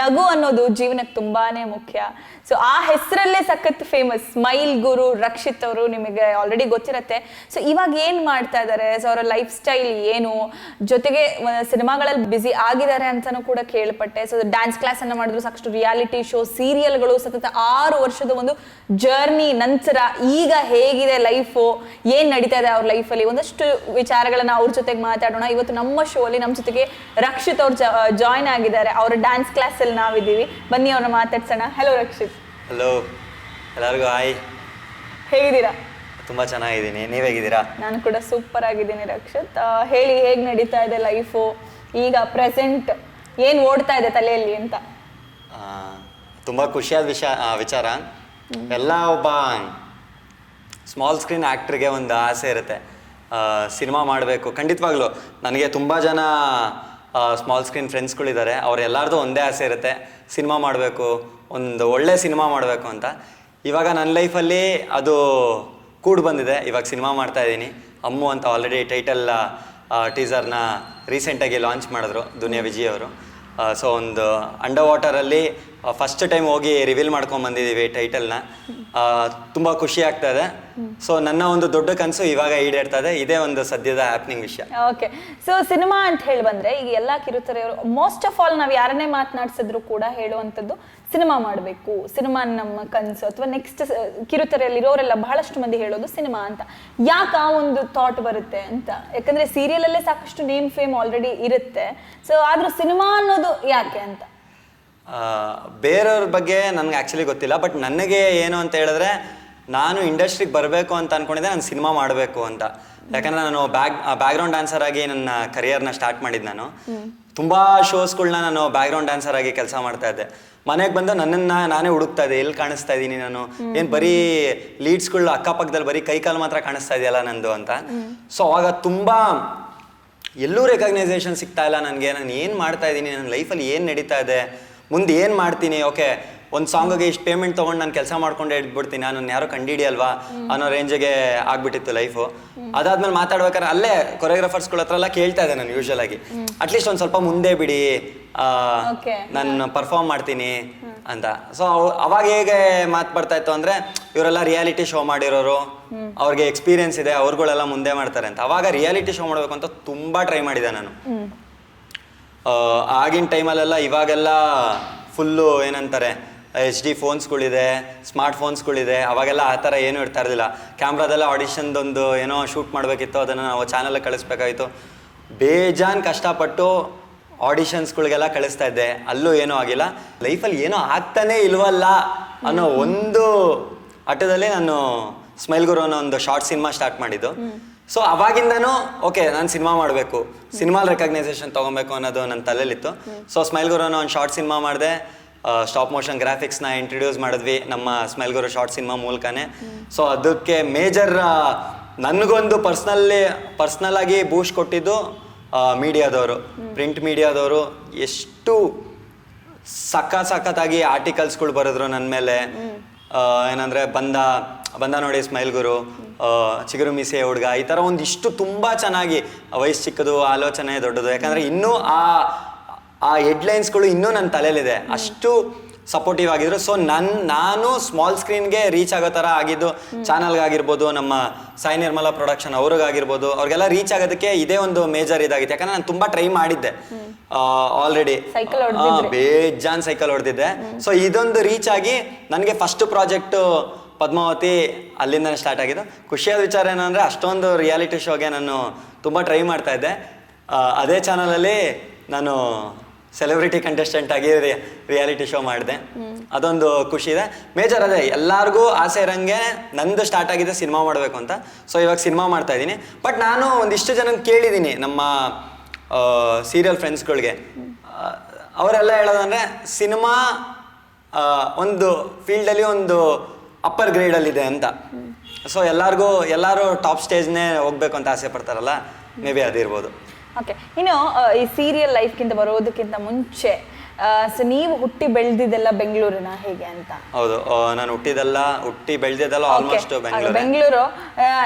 ನಗು ಅನ್ನೋದು ಜೀವನಕ್ಕೆ ತುಂಬಾನೇ ಮುಖ್ಯ. ಸೊ ಆ ಹೆಸರಲ್ಲೇ ಸಖತ್ ಫೇಮಸ್ ಸ್ಮೈಲ್ ಗುರು, ರಕ್ಷಿತ್ ಅವರು ನಿಮಗೆ ಆಲ್ರೆಡಿ ಗೊತ್ತಿರತ್ತೆ. ಸೊ ಇವಾಗ ಏನ್ ಮಾಡ್ತಾ ಇದ್ದಾರೆ ಸೊ ಅವರ ಲೈಫ್ ಸ್ಟೈಲ್ ಏನು? ಜೊತೆಗೆ ಸಿನಿಮಾಗಳಲ್ಲಿ ಬ್ಯುಸಿ ಆಗಿದ್ದಾರೆ ಅಂತಾನೂ ಕೂಡ ಕೇಳ್ಪಟ್ಟೆ. ಸೊ ಡ್ಯಾನ್ಸ್ ಕ್ಲಾಸ್ ಅನ್ನ ಮಾಡಿದ್ರು ಸಾಕಷ್ಟು ರಿಯಾಲಿಟಿ ಶೋ ಸೀರಿಯಲ್ಗಳು ಸತತ ಆರು ವರ್ಷದ ಒಂದು ಜರ್ನಿ ನಂತರ ಈಗ ಹೇಗಿದೆ ಲೈಫು ಏನ್ ನಡೀತಾ ಇದೆ ಅವ್ರ ಲೈಫಲ್ಲಿ ಒಂದಷ್ಟು ವಿಚಾರಗಳನ್ನ ಅವ್ರ ಜೊತೆಗೆ ಮಾತಾಡೋಣ. ಇವತ್ತು ನಮ್ಮ ಶೋ ಅಲ್ಲಿ ನಮ್ಮ ಜೊತೆಗೆ ರಕ್ಷಿತ್ ಅವ್ರು ಜಾಯ್ನ್ ಆಗಿದ್ದಾರೆ. ಅವ್ರ ಡ್ಯಾನ್ಸ್ ಕ್ಲಾಸ್ ಅಲ್ಲಿ ನಾವಿದ್ದೀವಿ. ಬನ್ನಿ ಅವ್ರನ್ನ ಮಾತಾಡ್ಸೋಣ. ಹಲೋ ರಕ್ಷಿತ್. ಹಲೋ ಎಲ್ಲರಿಗೂ ಹಾಯ್ ಹೇಗಿದ್ದೀರಾ? ತುಂಬ ಚೆನ್ನಾಗಿದ್ದೀನಿ. ನೀವು ಹೇಗಿದ್ದೀರಾ? ನಾನು ಕೂಡ ಸೂಪರ್ ಆಗಿದ್ದೀನಿ ರಕ್ಷಿತ್. ಆ, ಹೇಳಿ ಹೇಗ್ ನಡೀತಾ ಇದೆ ಲೈಫು ಈಗ ಪ್ರೆಸೆಂಟ್ ಏನ್ ಓಡ್ತಾ ಇದೆ ತಲೆಯಲ್ಲಿ ಅಂತ? ತುಂಬ ಖುಷಿಯಾದ ವಿಷಯ ಆ, ವಿಚಾರ. ಎಲ್ಲ ಒಬ್ಬ ಸ್ಮಾಲ್ ಸ್ಕ್ರೀನ್ ಆ್ಯಕ್ಟ್ರಿಗೆ ಒಂದು ಆಸೆ ಇರುತ್ತೆ. ಸಿನಿಮಾ ಮಾಡಬೇಕು. ಖಂಡಿತವಾಗ್ಲೂ ನನಗೆ ತುಂಬ ಜನ ಸ್ಮಾಲ್ ಸ್ಕ್ರೀನ್ ಫ್ರೆಂಡ್ಸ್ಗಳಿದ್ದಾರೆ ಅವರೆಲ್ಲರದು ಒಂದೇ ಆಸೆ ಇರುತ್ತೆ ಸಿನಿಮಾ ಮಾಡಬೇಕು, ಒಂದು ಒಳ್ಳೆ ಸಿನಿಮಾ ಮಾಡಬೇಕು ಅಂತ. ಇವಾಗ ನನ್ನ ಲೈಫಲ್ಲಿ ಅದು ಕೂಡ್ ಬಂದಿದೆ, ಇವಾಗ ಸಿನಿಮಾ ಮಾಡ್ತಾ ಇದ್ದೀನಿ. ಅಮ್ಮು ಅಂತ ಆಲ್ರೆಡಿ ಟೈಟಲ್ ಟೀಸರ್ನ ರೀಸೆಂಟಾಗಿ ಲಾಂಚ್ ಮಾಡಿದ್ರು, ದುನಿಯಾ ವಿಜಯ್ ಅವರು. ಸೊ ಒಂದು ಅಂಡರ್ ವಾಟರಲ್ಲಿ ಫಸ್ಟ್ ಟೈಮ್ ಹೋಗಿ ರಿವೀಲ್ ಮಾಡ್ಕೊಂಡು ಬಂದಿದ್ದೀವಿ ಟೈಟಲ್ನ ತುಂಬ ಖುಷಿ ಆಗ್ತಾ ಇದೆ. ಸೊ ನನ್ನ ಒಂದು ದೊಡ್ಡ ಕನಸು ಇವಾಗ ಈಡೇರ್ತದೆ ಇದೆ. ಇದೇ ಒಂದು ಸದ್ಯದ ಹ್ಯಾಪ್ನಿಂಗ್ ವಿಷಯ. ಓಕೆ ಸೊ ಸಿನಿಮಾ ಅಂತ ಹೇಳಿ ಬಂದ್ರೆ, ಈಗ ಎಲ್ಲ ಕಿರುತೆರೆಯವರು ಮೋಸ್ಟ್ ಆಫ್ ಆಲ್ ನಾವು ಯಾರನ್ನೇ ಮಾತನಾಡಿಸಿದ್ರು ಕೂಡ ಹೇಳುವಂಥದ್ದು ಸಿನಿಮಾ ಮಾಡಬೇಕು ಸಿನಿಮಾ ನಮ್ಮ ಕನಸು ಅಥವಾ ನೆಕ್ಸ್ಟ್ ಕಿರುತೆರೆಯಲ್ಲಿ ಇರೋರೆಲ್ಲ ಬಹಳಷ್ಟು ಮಂದಿ ಹೇಳೋದು ಸಿನಿಮಾ ಅಂತ. ಯಾಕೆ ಆ ಒಂದು ಥಾಟ್ ಬರುತ್ತೆ ಅಂತ? ಯಾಕಂದ್ರೆ ಸೀರಿಯಲ್ ಅಲ್ಲೇ ಸಾಕಷ್ಟು ನೇಮ್ ಫೇಮ್ ಆಲ್ರೆಡಿ ಇರುತ್ತೆ. ಸೊ ಆದ್ರೂ ಸಿನಿಮಾ ಅನ್ನೋದು ಯಾಕೆ ಅಂತ? ಆ, ಬೇರೆಯವ್ರ ಬಗ್ಗೆ ನನಗೆ ಆ್ಯಕ್ಚುಲಿ ಗೊತ್ತಿಲ್ಲ ಬಟ್ ನನಗೆ ಏನು ಅಂತ ಹೇಳಿದ್ರೆ ನಾನು ಇಂಡಸ್ಟ್ರಿಗೆ ಬರಬೇಕು ಅಂತ ಅನ್ಕೊಂಡಿದ್ದೆ ನಾನು ಸಿನಿಮಾ ಮಾಡಬೇಕು ಅಂತ. ಯಾಕಂದ್ರೆ ನಾನು ಬ್ಯಾಕ್ ಬ್ಯಾಕ್ಗ್ರೌಂಡ್ ಡ್ಯಾನ್ಸರ್ ಆಗಿ ನನ್ನ ಕರಿಯರ್ನ ಸ್ಟಾರ್ಟ್ ಮಾಡಿದ್ದು ನಾನು. ತುಂಬ ಶೋಸ್ಗಳನ್ನ ನಾನು ಬ್ಯಾಕ್ಗ್ರೌಂಡ್ ಡ್ಯಾನ್ಸರ್ ಆಗಿ ಕೆಲಸ ಮಾಡ್ತಾ ಇದ್ದೆ. ಮನೆಗೆ ಬಂದ ನನ್ನನ್ನ ನಾನೇ ಹುಡುಕ್ತಾ ಇದ್ದೆ. ಎಲ್ಲಿ ಕಾಣಿಸ್ತಾ ಇದ್ದೀನಿ ನಾನು? ಏನ್ ಬರೀ ಲೀಡ್ಸ್ಗಳು ಅಕ್ಕಪಕ್ಕದಲ್ಲಿ ಬರೀ ಕೈ ಕಾಲು ಮಾತ್ರ ಕಾಣಿಸ್ತಾ ಇದೆಯಲ್ಲ ನಂದು ಅಂತ? ಸೊ ಅವಾಗ ತುಂಬಾ ಎಲ್ಲೂ ರೆಕಗ್ನೈಸೇಷನ್ ಸಿಗ್ತಾ ಇಲ್ಲ ನನಗೆ. ನಾನು ಏನು ಮಾಡ್ತಾ ಇದ್ದೀನಿ ನನ್ನ ಲೈಫಲ್ಲಿ ಏನು ನಡೀತಾ ಇದೆ? ಮುಂದೆ ಏನು ಮಾಡ್ತೀನಿ? ಓಕೆ ಒಂದು ಸಾಂಗಿಗೆ ಇಷ್ಟು ಪೇಮೆಂಟ್ ತೊಗೊಂಡು ನಾನು ಕೆಲಸ ಮಾಡ್ಕೊಂಡು ಇಟ್ಬಿಡ್ತೀನಿ. ನಾನು ಯಾರೋ ಕಂಡಿಡಿಯಲ್ವಾ? ಅನ್ನೋ ರೇಂಜಿಗೆ ಆಗ್ಬಿಟ್ಟಿತ್ತು ಲೈಫು ಅದಾದ್ಮೇಲೆ ಮಾತಾಡ್ಬೇಕಾದ್ರೆ ಅಲ್ಲೇ ಕೊರಿಯೋಗ್ರಾಫರ್ಸ್ಗಳ ಹತ್ರ ಎಲ್ಲ ಕೇಳ್ತಾ ಇದ್ದೆ ನಾನು ಯೂಶಲ್ ಆಗಿ. ಅಟ್ಲೀಸ್ಟ್ ಒಂದು ಸ್ವಲ್ಪ ಮುಂದೆ ಬಿಡಿ. ನಾನು ಪರ್ಫಾರ್ಮ್ ಮಾಡ್ತೀನಿ ಅಂತ. ಸೊ ಅವಾಗ ಹೇಗೆ ಮಾತು ಬರ್ತಾ ಇತ್ತು ಅಂದ್ರೆ ಇವರೆಲ್ಲ ರಿಯಾಲಿಟಿ ಶೋ ಮಾಡಿರೋರು ಅವ್ರಿಗೆ ಎಕ್ಸ್ಪೀರಿಯನ್ಸ್ ಇದೆ ಅವ್ರಗಳೆಲ್ಲ ಮುಂದೆ ಮಾಡ್ತಾರೆ ಅಂತ. ಅವಾಗ ರಿಯಾಲಿಟಿ ಶೋ ಮಾಡಬೇಕು ಅಂತ ತುಂಬಾ ಟ್ರೈ ಮಾಡಿದೆ ನಾನು. ಆ, ಆಗಿನ ಟೈಮಲ್ಲೆಲ್ಲ ಇವಾಗೆಲ್ಲ ಫುಲ್ಲು ಏನಂತಾರೆ ಎಚ್ ಡಿ ಫೋನ್ಸ್ಗಳಿದೆ ಸ್ಮಾರ್ಟ್ ಫೋನ್ಸ್ಗಳಿದೆ ಅವಾಗೆಲ್ಲ ಆ ಥರ ಏನೂ ಇರ್ತಾ ಇರಲಿಲ್ಲ. ಕ್ಯಾಮ್ರಾದೆಲ್ಲ ಆಡಿಷನ್ದೊಂದು ಏನೋ ಶೂಟ್ ಮಾಡಬೇಕಿತ್ತು ಅದನ್ನು ನಾವು ಚಾನಲ್ಗೆ ಕಳಿಸ್ಬೇಕಾಗಿತ್ತು. ಬೇಜಾನ್ ಕಷ್ಟಪಟ್ಟು ಆಡಿಷನ್ಸ್ಗಳಿಗೆಲ್ಲ ಕಳಿಸ್ತಾ ಇದ್ದೆ. ಅಲ್ಲೂ ಏನೂ ಆಗಿಲ್ಲ. ಲೈಫಲ್ಲಿ ಏನೋ ಆಗ್ತಾನೇ ಇಲ್ವಲ್ಲ ಅನ್ನೋ ಒಂದು ಆಟದಲ್ಲಿ ನಾನು ಸ್ಮೈಲ್ ಗುರು ಅನ್ನೋ ಒಂದು ಶಾರ್ಟ್ ಸಿನಿಮಾ ಸ್ಟಾರ್ಟ್ ಮಾಡಿದ್ದು. ಸೊ ಅವಾಗಿಂದನೂ ಓಕೆ ನಾನು ಸಿನಿಮಾ ಮಾಡಬೇಕು. ಸಿನಿಮಾ ರೆಕಗ್ನೈಸೇಷನ್ ತೊಗೊಬೇಕು ಅನ್ನೋದು ನನ್ನ ತಲೆಯಲ್ಲಿತ್ತು. ಸೊ ಸ್ಮೈಲ್ ಗುರು ಅನ್ನೋ ಒಂದು ಶಾರ್ಟ್ ಸಿನಿಮಾ ಮಾಡಿದೆ. ಸ್ಟಾಪ್ ಮೋಷನ್ ಗ್ರಾಫಿಕ್ಸ್ನ ಇಂಟ್ರಡ್ಯೂಸ್ ಮಾಡಿದ್ವಿ ನಮ್ಮ ಸ್ಮೈಲ್ ಗುರು ಶಾರ್ಟ್ ಸಿನಿಮಾ ಮೂಲಕನೇ. ಸೊ ಅದಕ್ಕೆ ಮೇಜರ್ ನನಗೊಂದು ಪರ್ಸ್ನಲ್ಲಿ ಪರ್ಸ್ನಲ್ ಆಗಿ ಬೂಸ್ಟ್ ಕೊಟ್ಟಿದ್ದು ಮೀಡಿಯಾದವರು ಪ್ರಿಂಟ್ ಮೀಡಿಯಾದವರು ಎಷ್ಟು ಸಕ್ಕ ಸಖತ್ತಾಗಿ ಆರ್ಟಿಕಲ್ಸ್ಗಳು ಬರೆದ್ರು ನನ್ನ ಮೇಲೆ. ಏನಂದ್ರೆ ಬಂದ ಬಂದ ನೋಡಿ ಸ್ಮೈಲ್ ಗುರು ಚಿಗುರು ಮೀಸೆ ಹುಡುಗ ಈ ಥರ ಒಂದಿಷ್ಟು ತುಂಬ ಚೆನ್ನಾಗಿ ವಯಸ್ಸು ಚಿಕ್ಕದು ಆಲೋಚನೆ ದೊಡ್ಡದು. ಯಾಕಂದ್ರೆ ಇನ್ನೂ ಆ ಆ ಹೆಡ್ಲೈನ್ಸ್ಗಳು ಇನ್ನೂ ನನ್ನ ತಲೆಯಲ್ಲಿದೆ. ಅಷ್ಟು ಸಪೋರ್ಟಿವ್ ಆಗಿದ್ರು. ಸೊ ನನ್ ನಾನು ಸ್ಮಾಲ್ ಸ್ಕ್ರೀನ್ಗೆ ರೀಚ್ ಆಗೋ ಥರ ಆಗಿದ್ದು ಚಾನಲ್ಗಾಗಿರ್ಬೋದು ನಮ್ಮ ಸಾಯಿ ನಿರ್ಮಲಾ ಪ್ರೊಡಕ್ಷನ್ ಅವ್ರಿಗಾಗಿರ್ಬೋದು ಅವ್ರಿಗೆಲ್ಲ ರೀಚ್ ಆಗೋದಕ್ಕೆ ಇದೇ ಒಂದು ಮೇಜರ್ ಇದಾಗಿತ್ತು. ಯಾಕಂದ್ರೆ ನಾನು ತುಂಬಾ ಟ್ರೈ ಮಾಡಿದ್ದೆ. ಆಲ್ರೆಡಿ. ಬೇಜಾನ್ ಸೈಕಲ್ ಹೊಡೆದಿದ್ದೆ. ಸೊ ಇದೊಂದು ರೀಚ್ ಆಗಿ ನನಗೆ ಫಸ್ಟ್ ಪ್ರಾಜೆಕ್ಟ್ ಪದ್ಮಾವತಿ ಅಲ್ಲಿಂದನೇ ಸ್ಟಾರ್ಟ್ ಆಗಿದ್ದು. ಖುಷಿಯಾದ ವಿಚಾರ ಏನಂದ್ರೆ ಅಷ್ಟೊಂದು ರಿಯಾಲಿಟಿ ಶೋಗೆ ನಾನು ತುಂಬ ಟ್ರೈ ಮಾಡ್ತಾ ಇದ್ದೆ. ಅದೇ ಚಾನಲಲ್ಲಿ ನಾನು ಸೆಲೆಬ್ರಿಟಿ ಕಂಟೆಸ್ಟೆಂಟ್ ಆಗಿ ರಿಯಾಲಿಟಿ ಶೋ ಮಾಡಿದೆ. ಅದೊಂದು ಖುಷಿ ಇದೆ. ಮೇಜರ್ ಅದೇ, ಎಲ್ಲರಿಗೂ ಆಸೆ ಇರಂಗೆ ನಂದು ಸ್ಟಾರ್ಟ್ ಆಗಿದೆ ಸಿನಿಮಾ ಮಾಡಬೇಕು ಅಂತ. ಸೊ ಇವಾಗ ಸಿನಿಮಾ ಮಾಡ್ತಾ ಇದ್ದೀನಿ. ಬಟ್ ನಾನು ಒಂದಿಷ್ಟು ಜನ ಕೇಳಿದ್ದೀನಿ ನಮ್ಮ ಸೀರಿಯಲ್ ಫ್ರೆಂಡ್ಸ್ಗಳಿಗೆ ಅವರೆಲ್ಲ ಹೇಳೋದಂದ್ರೆ ಸಿನಿಮಾ ಒಂದು ಫೀಲ್ಡಲ್ಲಿ ಒಂದು ಅಪ್ಪರ್ ಗ್ರೇಡಲ್ಲಿದೆ ಅಂತ. ಸೊ ಎಲ್ಲರಿಗೂ, ಎಲ್ಲರೂ ಟಾಪ್ ಸ್ಟೇಜ್ನೇ ಹೋಗ್ಬೇಕು ಅಂತ ಆಸೆ ಪಡ್ತಾರಲ್ಲ? ಮೇ ಬಿ ಅದಿರ್ಬೋದು. ಓಕೆ ಇನ್ನು ಈ ಸೀರಿಯಲ್ ಲೈಫ್ಗಿಂತ ಬರೋದಕ್ಕಿಂತ ಮುಂಚೆ ಸೊ ನೀವು ಹುಟ್ಟಿ ಬೆಳೆದಿದ್ದೆಲ್ಲ ಬೆಂಗಳೂರಿನ ಹೇಗೆ ಅಂತ? ಹೌದು. ನಾನು ಹುಟ್ಟಿದೆಲ್ಲ ಹುಟ್ಟಿ ಬೆಳೆದಿದ್ದೆಲ್ಲ ಆಲ್ಮೋಸ್ಟ್ ಬೆಂಗಳೂರು. ಬೆಂಗಳೂರು.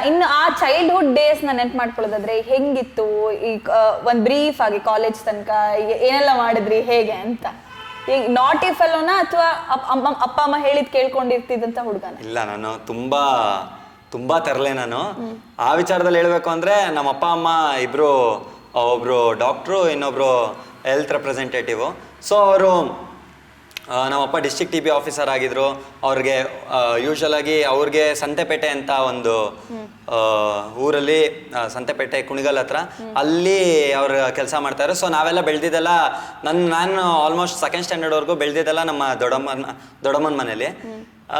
ಇನ್ನು ಆ ಚೈಲ್ಡ್ಹುಡ್ ಡೇಸ್ನ ನೆನ್ಪು ಮಾಡ್ಕೊಳ್ಳೋದಾದ್ರೆ ಹೆಂಗಿತ್ತು? ಈ ಒಂದು ಬ್ರೀಫ್ ಆಗಿ ಕಾಲೇಜ್ ತನಕ ಏನೆಲ್ಲ ಮಾಡಿದ್ರಿ ಹೇಗೆ ಅಂತ? ಈಗ ನಾಟಿ ಫೆಲೋನ ಅಥವಾ ಅಪ್ಪ ಅಮ್ಮ ಹೇಳಿದ್ ಕೇಳ್ಕೊಂಡಿರ್ತಿದ್ದಂತ ಹುಡುಗನ? ಇಲ್ಲ ನಾನು ತುಂಬಾ ತುಂಬಾ ತರಲೆ ನಾನು. ಆ ವಿಚಾರದಲ್ಲಿ ಹೇಳ್ಬೇಕು ಅಂದ್ರೆ ನಮ್ಮ ಅಪ್ಪ ಅಮ್ಮ ಇಬ್ರು ಆ, ಒಬ್ರು ಡಾಕ್ಟ್ರು ಇನ್ನೊಬ್ಬರು ಹೆಲ್ತ್ ರೆಪ್ರೆಸೆಂಟೇಟಿವು ಸೊ ಅವರು ನಮ್ಮಪ್ಪ ಡಿಸ್ಟ್ರಿಕ್ಟ್ ಟಿ ಬಿ ಆಫೀಸರ್ ಆಗಿದ್ರು. ಅವ್ರಿಗೆ ಆಗಿ ಅವ್ರಿಗೆ ಸಂತೆಪೇಟೆ ಅಂತ ಒಂದು ಊರಲ್ಲಿ ಸಂತೆಪೇಟೆ ಕುಣಿಗಲ್ ಹತ್ರ. ಅಲ್ಲಿ ಅವ್ರು ಕೆಲಸ ಮಾಡ್ತಾರೆ. ಸೊ ನಾವೆಲ್ಲ ಬೆಳೆದಿದ್ದೆಲ್ಲ ನನ್ನ ನಾನು ಆಲ್ಮೋಸ್ಟ್ ಸೆಕೆಂಡ್ ಸ್ಟ್ಯಾಂಡರ್ಡ್ವರೆಗೂ ಬೆಳೆದಿದ್ದೆಲ್ಲ ನಮ್ಮ ದೊಡ್ಡಮ್ಮನ ದೊಡ್ಡಮ್ಮನ ಮನೇಲಿ.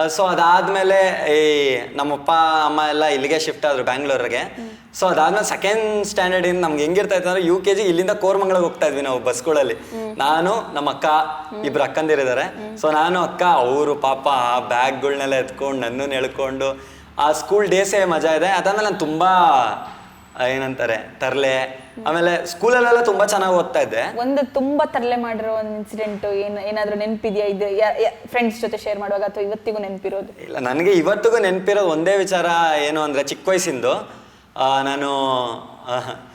ಸೊ ಅದಾದ್ಮೇಲೆ ಈ ನಮ್ಮಪ್ಪ, ಅಮ್ಮ ಎಲ್ಲ ಇಲ್ಲಿಗೆ ಶಿಫ್ಟ್ ಆದ್ರು ಬ್ಯಾಂಗ್ಳೂರಿಗೆ. ಸೊ ಅದಾದ್ಮೇಲೆ ಸೆಕೆಂಡ್ ಸ್ಟ್ಯಾಂಡರ್ಡ್ ಇಂದ ನಮ್ಗೆ ಹೆಂಗಿರ್ತಾ ಇತ್ತು ಅಂದ್ರೆ ಯು ಕೆ ಜಿ ಇಲ್ಲಿಂದ ಕೋರ್ಮಂಗ್ಳಿಗೆ ಹೋಗ್ತಾ ಇದ್ವಿ ನಾವು ಬಸ್ಗಳಲ್ಲಿ ನಾನು, ನಮ್ಮ ಅಕ್ಕ, ಇಬ್ರು ಅಕ್ಕಂದಿರಿದ್ದಾರೆ. ಸೊ ನಾನು, ಅಕ್ಕ, ಅವರು, ಪಾಪ ಆ ಬ್ಯಾಗ್ಗಳನ್ನೆಲ್ಲ ಎತ್ಕೊಂಡು ನನ್ನನ್ನು ಎಳ್ಕೊಂಡು ಆ ಸ್ಕೂಲ್ ಡೇಸೇ ಮಜಾ ಇದೆ. ಅದಾದ್ಮೇಲೆ ನಾನು ತುಂಬಾ ಏನಂತಾರೆ ತರ್ಲೆ. ಆಮೇಲೆ ಸ್ಕೂಲಲ್ಲೆಲ್ಲ ತುಂಬಾ ಚೆನ್ನಾಗಿ ಓದ್ತಾ ಇದ್ದೆ. ಒಂದು ತುಂಬಾ ತರಲೆ ಮಾಡಿರೋ ಒಂದು ಇನ್ಸಿಡೆಂಟ್ ಏನ್ ಏನಾದ್ರೂ ನೆನಪಿದ್ಯಾ? ಇದು ಫ್ರೆಂಡ್ಸ್ ಜೊತೆ ಶೇರ್ ಮಾಡುವಾಗ ಅಥವಾ ಇವತ್ತಿಗೂ ನೆನಪಿರೋದು? ಇಲ್ಲ ನನಗೆ ಇವತ್ತಿಗೂ ನೆನಪಿರೋದು ಒಂದೇ ವಿಚಾರ ಏನು ಅಂದರೆ ಚಿಕ್ಕ ವಯಸ್ಸಿಂದು. ಆ, ನಾನು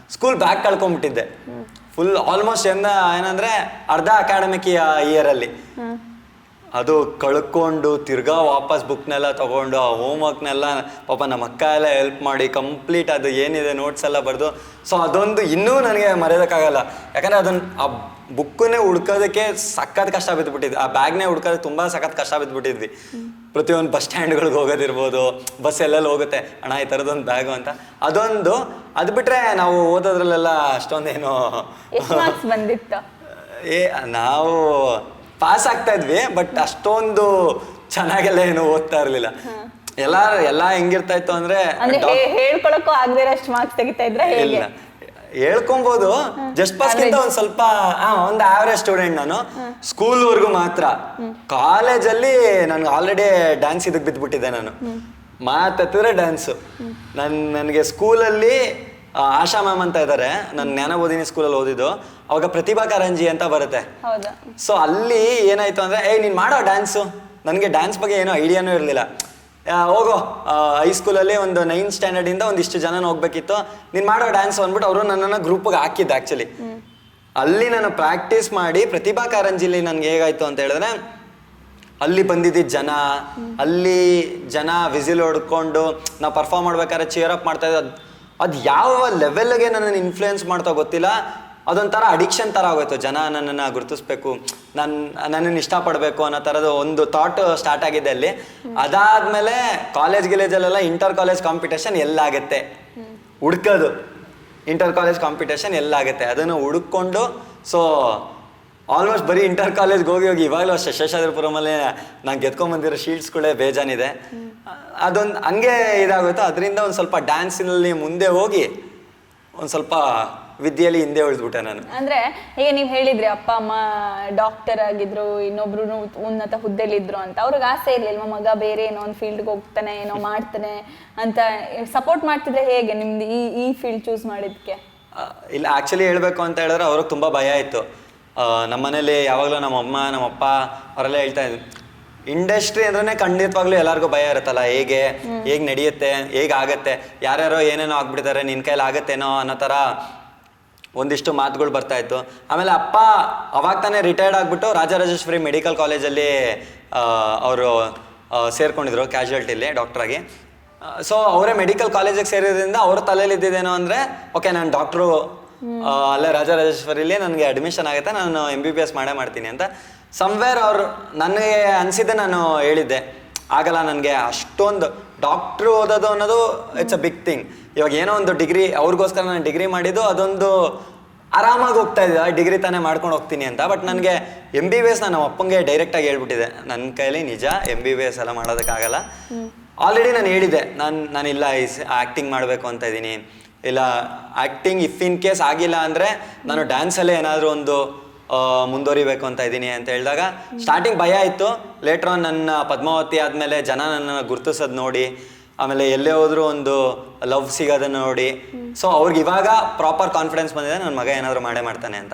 ಸ್ಕೂಲ್ ಬ್ಯಾಗ್ ಕಳ್ಕೊಂಡ್ಬಿಟ್ಟಿದ್ದೆ ಫುಲ್ ಆಲ್ಮೋಸ್ಟ್ ಎಂದ ಏನಂದರೆ ಅರ್ಧ ಅಕಾಡೆಮಿಕ್ ಇಯರಲ್ಲಿ ಅದು ಕಳ್ಕೊಂಡು ತಿರ್ಗಾ ವಾಪಸ್ ಬುಕ್ನೆಲ್ಲ ತೊಗೊಂಡು ಆ ಹೋಮ್ವರ್ಕ್ನೆಲ್ಲ ಪಾಪ ನಮ್ಮ ಅಕ್ಕ ಎಲ್ಲ ಹೆಲ್ಪ್ ಮಾಡಿ ಕಂಪ್ಲೀಟ್ ಅದು ಏನಿದೆ ನೋಟ್ಸ್ ಎಲ್ಲ ಬರೆದು. ಸೊ ಅದೊಂದು ಇನ್ನೂ ನನಗೆ ಮರೆಯೋದಕ್ಕಾಗಲ್ಲ. ಯಾಕಂದರೆ ಅದನ್ನು ಆ ಬುಕ್ಕನ್ನೇ ಹುಡ್ಕೋದಕ್ಕೆ ಸಖತ್ ಕಷ್ಟ ಬಿದ್ದುಬಿಟ್ಟಿದ್ವಿ ಆ ಬ್ಯಾಗ್ನೇ ಹುಡ್ಕೋದಕ್ಕೆ ತುಂಬ ಸಖತ್ ಕಷ್ಟ ಬಿದ್ದುಬಿಟ್ಟಿದ್ವಿ ಪ್ರತಿಯೊಂದು ಬಸ್ ಸ್ಟ್ಯಾಂಡ್ಗಳಿಗೆ ಹೋಗೋದಿರ್ಬೋದು ಬಸ್ ಎಲ್ಲೆಲ್ಲ ಹೋಗುತ್ತೆ ಅಣ್ಣ ಈ ಥರದೊಂದು ಬ್ಯಾಗು ಅಂತ. ಅದೊಂದು ಅದು ಬಿಟ್ಟರೆ ನಾವು ಓದೋದ್ರಲ್ಲೆಲ್ಲ ಅಷ್ಟೊಂದೇನು ಬಂದಿತ್ತು? ಏ ನಾವು ಪಾಸ್ ಆಗ್ತಾ ಇದ್ವಿ ಬಟ್ ಅಷ್ಟೊಂದು ಚೆನ್ನಾಗೆಲ್ಲ ಏನು ಓದ್ತಾ ಇರ್ಲಿಲ್ಲ. ಎಲ್ಲ ಎಲ್ಲ ಹೆಂಗಿರ್ತಾ ಇತ್ತು ಅಂದ್ರೆ ಹೇಳ್ಕೊಳಕ್ಕೂ ಆಗದೆ ಅಷ್ಟು ಮಾರ್ಕ್ಸ್ ತೆಗಿತಾ ಇದ್ರೆ ಇಲ್ಲ. ಹೇಳ್ಕೊಬೋದು ಜಸ್ಟ್ ಪಾಸ್ಗಿಂತ ಒಂದ್ ಸ್ವಲ್ಪ ಒಂದು ಆವರೇಜ್ ಸ್ಟೂಡೆಂಟ್ ನಾನು. ಸ್ಕೂಲ್ ವರ್ಗು ಮಾತ್ರ. ಕಾಲೇಜಲ್ಲಿ ನನ್ಗೆ ಆಲ್ರೆಡಿ ಡ್ಯಾನ್ಸ್ ಇದಕ್ಕೆ ಬಿದ್ಬಿಟ್ಟಿದ್ದೆ ನಾನು. ಮಾತಾತಿದ್ರೆ ಡ್ಯಾನ್ಸ್ ನನ್ ನನಗೆ ಸ್ಕೂಲಲ್ಲಿ ಆಶಾ ಮ್ಯಾಮ್ ಅಂತ ಇದ್ದಾರೆ ನಾನು ಜ್ಞಾನಬೋಧಿನಿ ಸ್ಕೂಲಲ್ಲಿ ಓದಿದ್ದು. ಅವಾಗ ಪ್ರತಿಭಾ ಕಾರಂಜಿ ಅಂತ ಬರುತ್ತೆ. ಹೌದಾ. ಸೊ ಅಲ್ಲಿ ಏನಾಯ್ತು ಅಂದ್ರೆ ಏಯ್ ನೀನ್ ಮಾಡೋ ಡ್ಯಾನ್ಸು ನನಗೆ ಡ್ಯಾನ್ಸ್ ಬಗ್ಗೆ ಏನೋ ಐಡಿಯಾನೂ ಇರಲಿಲ್ಲ. ಹೋಗೋ. ಹೈಸ್ಕೂಲಲ್ಲಿ ಒಂದು ನೈನ್ತ್ ಸ್ಟ್ಯಾಂಡರ್ಡಿಂದ ಒಂದಿಷ್ಟು ಜನ ಹೋಗ್ಬೇಕಿತ್ತು. ನೀನು ಮಾಡೋ ಡ್ಯಾನ್ಸ್ ಅಂದ್ಬಿಟ್ಟು ಅವರು ನನ್ನನ್ನು ಗ್ರೂಪ್ಗೆ ಹಾಕಿದ್ದು ಆ್ಯಕ್ಚುಲಿ ಅಲ್ಲಿ ನಾನು ಪ್ರಾಕ್ಟೀಸ್ ಮಾಡಿ ಪ್ರತಿಭಾ ಕಾರಂಜಿಲಿ ನನಗೆ ಹೇಗಾಯ್ತು ಅಂತ ಹೇಳಿದ್ರೆ ಅಲ್ಲಿ ಬಂದಿದ್ದ ಜನ ಅಲ್ಲಿ ಜನ ವಿಸಿಲ್ ಹೊಡ್ಕೊಂಡು ನಾವು ಪರ್ಫಾರ್ಮ್ ಮಾಡ್ಬೇಕಾದ್ರೆ ಚೇರ್ ಅಪ್ ಮಾಡ್ತಾ ಇದ್ದು ಅದು ಯಾವ ಲೆವೆಲ್ಗೆ ನನ್ನನ್ನು ಇನ್ಫ್ಲುಯೆನ್ಸ್ ಮಾಡ್ತಾ ಗೊತ್ತಿಲ್ಲ. ಅದೊಂಥರ ಅಡಿಕ್ಷನ್ ಥರ ಆಗೋಯ್ತು. ಜನ ನನ್ನನ್ನು ಗುರುತಿಸ್ಬೇಕು ನನ್ನ ನನ್ನನ್ನು ಇಷ್ಟಪಡಬೇಕು ಅನ್ನೋ ಥರದ ಒಂದು ಥಾಟ್ ಸ್ಟಾರ್ಟ್ ಆಗಿದೆ ಅಲ್ಲಿ. ಅದಾದಮೇಲೆ ಕಾಲೇಜ್ ಗಿಲೇಜಲ್ಲೆಲ್ಲ ಇಂಟರ್ ಕಾಲೇಜ್ ಕಾಂಪಿಟೇಷನ್ ಎಲ್ಲಾಗುತ್ತೆ. ಹುಡ್ಕೋದು. ಇಂಟರ್ ಕಾಲೇಜ್ ಕಾಂಪಿಟೇಷನ್ ಎಲ್ಲಾಗುತ್ತೆ. ಅದನ್ನು ಹುಡುಕೊಂಡು ಸೊ ಆಲ್ಮೋಸ್ಟ್ ಬರೀ ಇಂಟರ್ ಕಾಲೇಜ್ಗೆ ಹೋಗಿ ಹೋಗಿ ಇವಾಗಲೂ ಅಷ್ಟೇ. ಶೇಷಾದ್ರಿಪುರಮಲ್ಲೇ ನಾನು ಗೆದ್ಕೊಂಬಂದಿರೋ ಶೀಲ್ಡ್ಸ್ಗಳೇ ಬೇಜಾನಿದೆ. ಅದೊಂದು ಹಂಗೆ ಇದಾಗುತ್ತೆ. ಅದರಿಂದ ಒಂದು ಸ್ವಲ್ಪ ಡ್ಯಾನ್ಸಿನಲ್ಲಿ ಮುಂದೆ ಹೋಗಿ ಒಂದು ಸ್ವಲ್ಪ ವಿದ್ಯೆಯಲ್ಲಿ ಹಿಂದೆ ಉಳಿದ್ಬಿಟ್ಟೆ ನಾನು. ಅಂದ್ರೆ ಈಗ ನೀವು ಹೇಳಿದ್ರಿ ಅಪ್ಪ ಅಮ್ಮ ಡಾಕ್ಟರ್ ಆಗಿದ್ರು ಇನ್ನೊಬ್ರು ಉನ್ನತ ಹುದ್ದೆಲಿದ್ರು ಅಂತ. ಅವ್ರಿಗೆ ಆಸೆ ಇರ್ಲಿಲ್ವ? ಮಗ ಬೇರೆ ಏನೋ ಒಂದು ಫೀಲ್ಡ್ಗೆ ಹೋಗ್ತಾನೆ ಏನೋ ಮಾಡ್ತಾನೆ ಅಂತ ಸಪೋರ್ಟ್ ಮಾಡ್ತಿದ್ರೆ ಹೇಗೆ ನಿಮ್ದು ಈ ಈ ಫೀಲ್ಡ್ ಚೂಸ್ ಮಾಡಿದ್ಕೆ? ಇಲ್ಲ ಆ್ಯಕ್ಚುಲಿ ಹೇಳಬೇಕು ಅಂತ ಹೇಳಿದ್ರೆ ಅವ್ರಿಗೆ ತುಂಬ ಭಯ ಇತ್ತು. ನಮ್ಮ ಮನೇಲಿ ಯಾವಾಗಲೂ ನಮ್ಮ ಅಮ್ಮ, ನಮ್ಮ ಅಪ್ಪ ಅವರೆಲ್ಲ ಹೇಳ್ತಾ ಇದ್ರು ಇಂಡಸ್ಟ್ರಿ ಅಂದ್ರೆ ಖಂಡಿತವಾಗ್ಲೂ ಎಲ್ಲರಿಗೂ ಭಯ ಇರುತ್ತಲ್ಲ, ಹೇಗೆ ಹೇಗೆ ನಡೆಯುತ್ತೆ, ಹೇಗೆ ಆಗತ್ತೆ, ಯಾರ್ಯಾರೋ ಏನೇನೋ ಆಗ್ಬಿಡ್ತಾರೆ ನಿನ್ನ ಕೈಲಿ ಆಗತ್ತೇನೋ ಅನ್ನೋ ಥರ ಒಂದಿಷ್ಟು ಮಾತುಗಳು ಬರ್ತಾ ಇತ್ತು. ಆಮೇಲೆ ಅಪ್ಪ ಅವಾಗ ತಾನೇ ರಿಟೈರ್ಡ್ ಆಗಿಬಿಟ್ಟು ರಾಜರಾಜೇಶ್ವರಿ ಮೆಡಿಕಲ್ ಕಾಲೇಜಲ್ಲಿ ಅವರು ಸೇರ್ಕೊಂಡಿದ್ರು ಕ್ಯಾಶುಯಾಲಿಟಿಲಿ ಡಾಕ್ಟ್ರಾಗಿ ಸೊ ಅವರೇ ಮೆಡಿಕಲ್ ಕಾಲೇಜಿಗೆ ಸೇರಿದ್ರಿಂದ ಅವ್ರ ತಲೆಯಲ್ಲಿ ಇದ್ದಿದ್ದೇನೋ ಅಂದರೆ ಓಕೆ ನಾನು ಡಾಕ್ಟ್ರು ಅಲ್ಲೇ ರಾಜರಾಜೇಶ್ವರಿಲಿ ನನಗೆ ಅಡ್ಮಿಷನ್ ಆಗುತ್ತೆ ನಾನು ಎಂ ಬಿ ಬಿ ಎಸ್ ಮಾಡೇ ಮಾಡ್ತೀನಿ ಅಂತ. ಸಮ್ವೇರ್ ಅವರು ನನಗೆ ಅನಿಸಿದ್ದೆ ನಾನು ಹೇಳಿದ್ದೆ. ಆಗಲ್ಲ ನನಗೆ ಅಷ್ಟೊಂದು ಡಾಕ್ಟ್ರು ಓದೋದು ಅನ್ನೋದು ಇಟ್ಸ್ ಅ ಬಿಗ್ ಥಿಂಗ್ ಇವಾಗ ಏನೋ ಒಂದು ಡಿಗ್ರಿ ಅವ್ರಿಗೋಸ್ಕರ ನಾನು ಡಿಗ್ರಿ ಮಾಡಿದ್ದು ಅದೊಂದು ಆರಾಮಾಗಿ ಹೋಗ್ತಾ ಇದ್ದೆ ಡಿಗ್ರಿ ತಾನೇ ಮಾಡ್ಕೊಂಡು ಹೋಗ್ತೀನಿ ಅಂತ. ಬಟ್ ನನಗೆ ಎಂ ಬಿ ಬಿ ಎಸ್ ನಾನು ನಮ್ಮ ಅಪ್ಪಂಗೆ ಡೈರೆಕ್ಟಾಗಿ ಹೇಳ್ಬಿಟ್ಟಿದೆ. ನನ್ನ ಕೈಲಿ ನಿಜ ಎಂ ಬಿ ಬಿ ಎಸ್ ಎಲ್ಲ ಮಾಡೋದಕ್ಕಾಗಲ್ಲ. ಆಲ್ರೆಡಿ ನಾನು ಹೇಳಿದ್ದೆ ನಾನು ನಾನಿಲ್ಲ ಆ್ಯಕ್ಟಿಂಗ್ ಮಾಡಬೇಕು ಅಂತ ಇದ್ದೀನಿ. ಇಲ್ಲ ಆ್ಯಕ್ಟಿಂಗ್ ಇಫ್ ಇನ್ ಕೇಸ್ ಆಗಿಲ್ಲ ಅಂದರೆ ನಾನು ಡ್ಯಾನ್ಸಲ್ಲೇ ಏನಾದರೂ ಒಂದು ಮುಂದುವರಿಬೇಕು ಅಂತ ಇದ್ದೀನಿ ಅಂತ ಹೇಳಿದಾಗ ಸ್ಟಾರ್ಟಿಂಗ್ ಭಯ ಇತ್ತು. ಲೇಟ್ರ್ ಆನ್ ನನ್ನ ಪದ್ಮಾವತಿ ಆದಮೇಲೆ ಜನ ನನ್ನ ಗುರ್ತಿಸೋದು ನೋಡಿ, ಆಮೇಲೆ ಎಲ್ಲೇ ಹೋದರೂ ಒಂದು ಲವ್ ಸಿಗೋದನ್ನ ನೋಡಿ. ಸೊ ಅವ್ರಿಗೆ ಇವಾಗ ಪ್ರಾಪರ್ ಕಾನ್ಫಿಡೆನ್ಸ್ ಬಂದಿದೆ ನನ್ನ ಮಗ ಏನಾದರೂ ಮಾಡೇ ಮಾಡ್ತಾನೆ ಅಂತ.